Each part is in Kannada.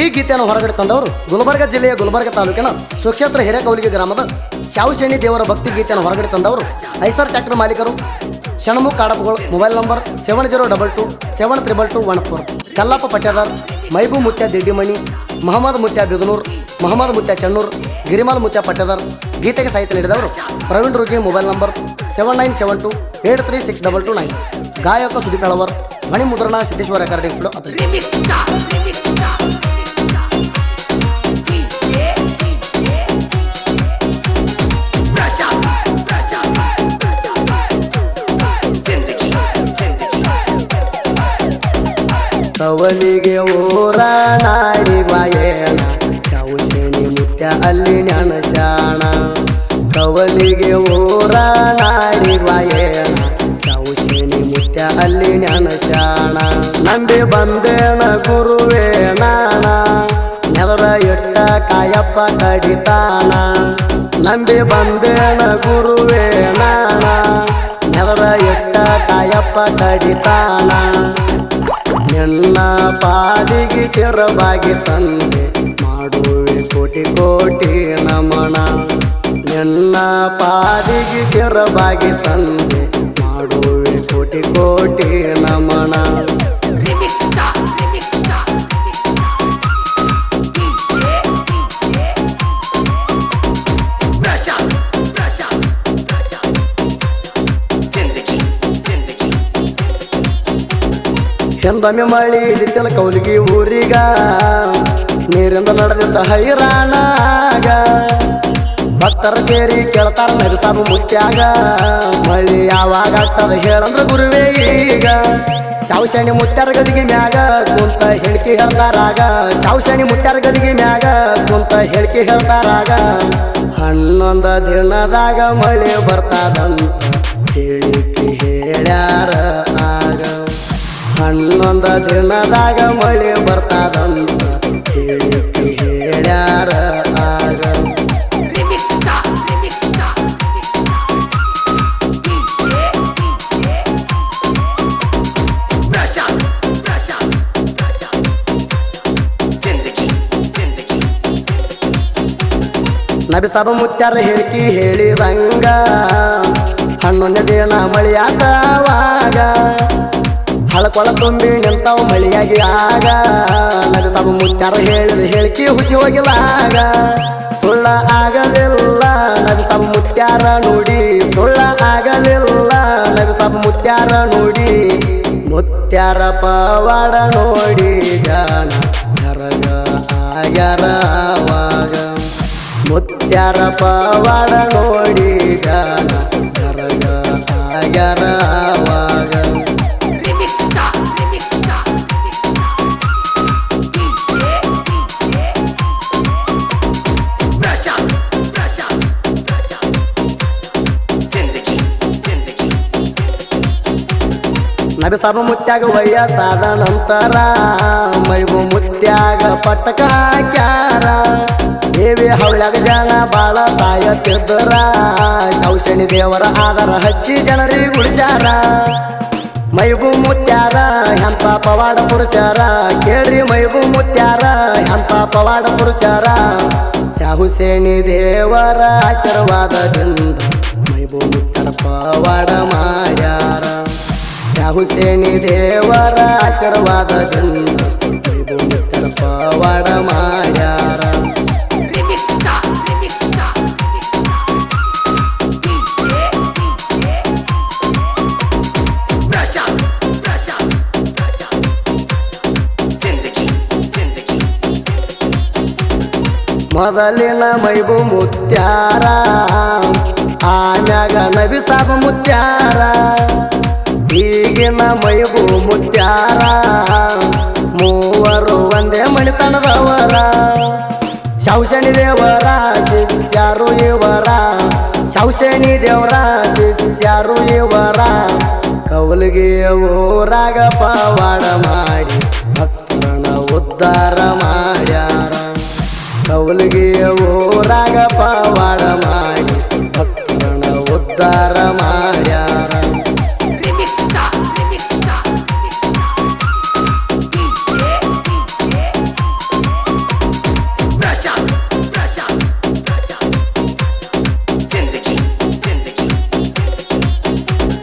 ಈ ಗೀತೆಯನ್ನು ಹೊರಗಡೆ ತಂದವರು ಗುಲ್ಬರ್ಗ ಜಿಲ್ಲೆಯ ಗುಲ್ಬರ್ಗ ತಾಲೂಕಿನ ಸುಕ್ಷೇತ್ರ ಹಿರೇಕೌಲಿಗೆ ಗ್ರಾಮದ ಶಾವುಶೇಣಿ ದೇವರ ಭಕ್ತಿ ಗೀತೆಯನ್ನು ಹೊರಗಡೆ ತಂದವರು ಐಸರ್ ಟ್ಯಾಕ್ಟರ್ ಮಾಲೀಕರು, ಶಣಮು ಕಾಡಪಗಳು mobile number seven zero double two seven triple two one four, Kallappa Patyadar ಮೈಬು ಮುತ್ಯ ದಿಡ್ಡಿಮಣಿ, ಮಹಮ್ಮದ್ ಮುತ್ಯ ಬಿಗನೂರ್, ಮಹಮ್ಮದ್ ಮುತ್ಯ ಚನ್ನೂರ್ ಗಿರಿಮಾಲ್ ಮುತ್ಯ ಪಟ್ಯಾದಾರ್ ಗೀತೆಗೆ ಸಾಹಿತ್ಯ ನೀಡಿದವರು Praveen ರುಗಿ mobile number seven nine seven two eight three six double two nine, ಗಾಯಕ ಸುದೀಪ್ ಹೆಳವರ್ ಧ್ವನಿ ಮುದ್ರಣ ಸಿದ್ದೇಶ್ವರ ರೆಕಾರ್ಡಿಂಗ್ ಕವಲಿಗೆ ಊರ ನಾಡಿ ಬಾಯೇಣ ಶಾವುಶೇಣಿ ಮುತ್ಯ ಅಲ್ಲಿ ನೆನಸ್ಯಾಣ ಕವಲಿಗೆ ಊರ ನಾಡಿ ಬಾಯೇಣ ಅಲ್ಲಿ ನೆನಸ್ಯಾಣ ನಂಬಿ ಬಂದೇಣ ಗುರುವೇ ನಾಣ ನೆದರ ಇಟ್ಟ ಕಾಯಪ್ಪ ಕಡಿತಾಣ. ನಂಬಿ ಬಂದೇಣ ಗುರುವೇ ನಾಣ ನೆದರ ಇಟ್ಟ ಕಾಯಪ್ಪ ಕಡಿತಾಣ. ನಿನ್ನ ಪಾದಿಗೆ ಸಿರಬಾಗಿ ತಂದೆ, ಮಾಡುವೆ ಕೋಟಿ ಕೋಟಿ ನಮನ. ನಿನ್ನ ಪಾದಿಗೆ ಸಿರಬಾಗಿ ತಂದೆ, ಮಾಡುವೆ ಕೋಟಿ ಕೋಟಿ ನಮನ. ಹಿಂದೊಮ್ಮೆ ಮಳಿ ಜಿತ್ತಲ ಕೌಲಿಗಿ ಊರಿಗ ನೀರಿಂದ ನಡೆದಿದ್ದ ಹೈರಾಣಾಗ. ಭಕ್ತರ ಸೇರಿ ಕೇಳ್ತಾರ ನಗಸಾಬು ಮುತ್ಯಾಗ. ಮಳಿ ಯಾವಾಗ ಆಗ್ತದ ಹೇಳಂದ್ರ ಗುರುವೇ ಈಗ. ಶಾವಶಾಣಿ ಮುತ್ಯಾರ ಗದಿಗೆ ಮ್ಯಾಗ ಕುಂತ ಹೇಳಿಕೆ ಹೇಳ್ತಾರಾಗ. ಶೌಶಣಿ ಮುತ್ಯಾರ ಗದಿಗೆ ಮ್ಯಾಗ ಕುಂತ ಹೇಳಿಕೆ ಹೇಳ್ತಾರಾಗ. ಹನ್ನೊಂದ ದಿನದಾಗ ಮಳೆ ಬರ್ತದಂತ ಹೇಳಿಕೆ ಹೇಳ್ಯಾರ ಆಗ. ಹನ್ನೊಂದ ದಿನದಾಗ ಮಳೆ ಬರ್ತದಂತ ಹೇಳಿಕೆ ನಬಿ ಸಬ ಮುತ್ಯಾರ ಹೇಳಿಕೆ ಹೇಳಿದಂಗ ಹನ್ನೊಂದನೇ ದಿನ ಮಳೆಯಾದವಾಗ ಹಳಕೊಳ ತುಂಬಿ ನಿಂತಾವ ಮಳಿಯಾಗಿ ಆಗ ನಬಿ ಸಬ ಮುತ್ಯಾರ ಹೇಳಿದ ಹೇಳಿಕೆ ಹುಸಿ ಹೋಗಿಲಾಗ ಸುಳ್ಳ ಆಗಲಿಲ್ಲ ನಬಿ ಸಭ ಮುತ್ಯಾರ ನೋಡಿ, ಸುಳ್ಳ ಆಗಲಿಲ್ಲ ನಬಿ ಸಭ ಮುತ್ಯಾರ ನೋಡಿ. ಮುತ್ಯಾರ ಪವಾಡ ನೋಡಿ, ಜಾನ ಕರಗ ಆಗ್ಯಾರ ಆವಾಗ ಮುತ್ಯಾರ ಪವಾಡ ನೋಡಿ ಜಾಣ ಕರಗ ಆಗ್ಯಾರ ಆವಾಗ ನಬಿ ಸಾಬ ಮುತ್ಯಾಗ ವಯಸ್ಸಾದ ನಂತರ ಮೈಬು ಮುತ್ಯಾಗ ಪಟ್ಟಕ ಹಾಕ್ಯಾರ. ದೇವಿ ಹವಳ್ಯಾಗ ಜನ ಬಾಳ ಸಾಯತ್ತಿದ್ದರ. ಶೌಶಣಿ ದೇವರ ಆಧಾರ ಹಚ್ಚಿ ಜನರಿಗೆ ಉಳಿಸ್ಯಾರ ಮೈಬು ಮುತ್ಯಾರ ಎಂತ ಪವಾಡ ಪುರುಷಾರ ಕೇಳ್ರಿ ಮೈಬು ಮುತ್ಯಾರ ಎಂತ ಪವಾಡ ಪುರುಷಾರ ಶಾಹುಸೇಣಿ ದೇವರ ಆಶೀರ್ವಾದದಿಂದ ಮೈಬು ಮುತ್ಯಾರ ಪವಾಡ ಮಾಡ್ಯಾರ. ಶಾಹುಸೇಣಿ ದೇವರ ಆಶೀರ್ವಾದದಿಂದ ಮೊದಲಿನ ಮೈಬು ಮುತ್ಯಾರ. ಆಮ್ಯಾಗ ನಬಿ ಸಾಬ ಮುತ್ಯಾರ. ಈಗಿನ ಮೈಬು ಮುತ್ಯಾರ. ಮೂವರು ಒಂದೇ ಮಣಿತನದವರ. ಶೌಶಣಿ ದೇವರ ಶಿಷ್ಯರು ಇವರ. ಶೌಶಣಿ ದೇವರ ಶಿಷ್ಯರು ಇವರ. ಕೌಲಿಗೆ ಊರಾಗ ಪವಾಡ ಮಾಡಿ ಭಕ್ತರನ ಉದ್ಧಾರ ಮಾಡ್ಯಾರ ಹೊಲಿಗೆಯ ಓರಾಗ ಪಾವಾಡ ಮಾಡಿ ಭಕ್ತನ ಉದ್ಧಾರ ಮಾಡ್ಯಾರ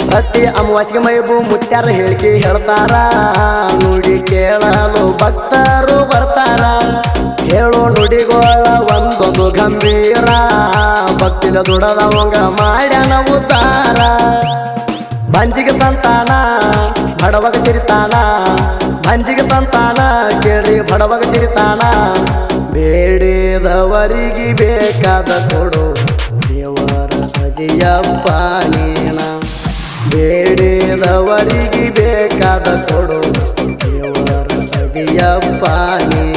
ಪ್ರತಿ ಅಮಾವಾಸ್ಗೆ ಮೈಬು ಮುತ್ಯಾರ ಹೇಳಿಕೆ ಹೇಳ್ತಾರ ನುಡಿ ಕೇಳಲು ಭಕ್ತರು ಬರ್ತಾರ ಹೇಳೋ ನುಡಿಗೋಳ ಒಂದೊಂದು ಗಂಭೀರ. ಭಕ್ತಿನ ದುಡದವಂಗ ಮಾಡ್ಯಾನ ಉದ್ದಾರ. ಬಂಜಿಗೆ ಸಂತಾನ, ಬಡವಗ ಸಿರಿತಾನ. ಬಂಜಿಗೆ ಸಂತಾನ, ಕೇಳಿ ಬಡವಗ ಸಿರಿತಾನ. ಬೇಡಿದವರಿಗೆ ಬೇಕಾದ ಕೊಡು. ದೇವರ ಬದಿಯಪ್ಪ ನೀನ ಬೇಡಿದವರಿಗೆ ಬೇಕಾದ ಕೊಡು. ದೇವರ ಬದಿಯಪ್ಪ ನೀಣ.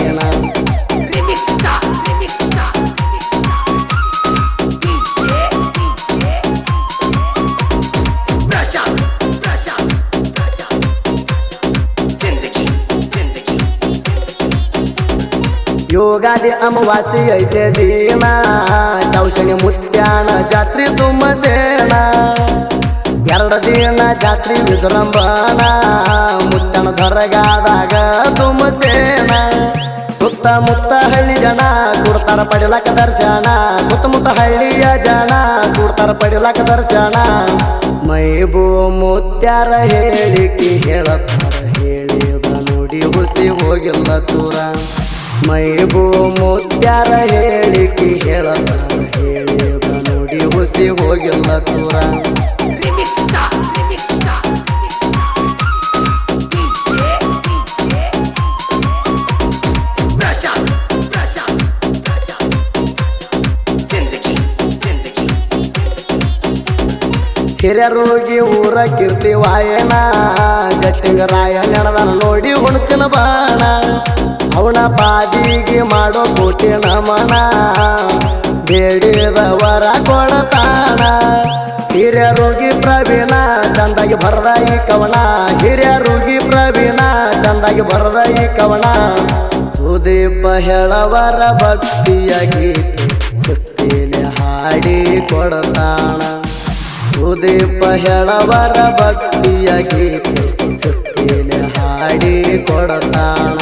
ಯೋಗಾದಿ ಅಮವಾಸಿ ಐತೆ ದೀನ. ಶೌಶನಿ ಮುತ್ಯಾಣ ಜಾತ್ರೆ ತುಮ್ಮಸೇನ ಎರಡು ದಿನ ಜಾತ್ರೆ ವಿಜೃಂಭಣ. ಮುತ್ಯಾನ ದರಗಾದಾಗ ತುಮ್ಮಸೇನ ಸುತ್ತಮುತ್ತ ಹಳ್ಳಿ ಜನ ಕೊಡ್ತಾರ ಪಡಿಲಕ್ಕ ದರ್ಶನ. ಸುತ್ತಮುತ್ತ ಹಳ್ಳಿಯ ಜನ ಕೊಡ್ತಾರ ಪಡಿಲಕ್ಕ ದರ್ಶನ. ಮೈಬೂ ಮುತ್ಯಾರ ಹೇಳಿಕೆ ಹೇಳತ್ತಾರ ಹೇಳಿದ ನೋಡಿ ಹುಸಿ ಹೋಗಿಲ್ಲ ದೂರ. ಮೈಬೂ ಮುತ್ಯಾರ ಹೇಳಿಕೆ ಹೇಳತ್ತಾರ ಹೇಳಿದ ನುಡಿ ಹುಸಿ ಹೋಗಿಲ್ಲ Zindagi, ಹಿರಿಯರೋಗಿ ಊರ ಕೀರ್ತಿ ವಾಯನ ಜಟ್ಟಿಂಗ ರಾಯ ನೆನದನ ನೋಡಿ ಹುಣಚಿನ ಬಾಣ ಅವನ ಪಾದಿಗೆ ಮಾಡೋ ಕೋಟಿ ನಮನ. ಬೇಡಿದವರ ಹಿರಿಯ ರೋಗಿ ಪ್ರವೀಣ, ಚಂದಾಗಿ ಬರದ ಈ ಕವನ. ಹಿರಿಯರೋಗಿ ಪ್ರವೀಣ, ಚಂದಾಗಿ ಬರದ ಈ ಕವನ. ಸುದೀಪ ಹೇಳವರ ಭಕ್ತಿಯ ಗೀತೆ ಸುಸ್ತಿಲೆ ಹಾಡಿ ಕೊಡತಾಣ. ಸುದೀಪ ಹೇಳವರ ಭಕ್ತಿಯ ಗೀತೆ ಸುಸ್ತಿಲೆ ಹಾಡಿ ಕೊಡತಾಣ.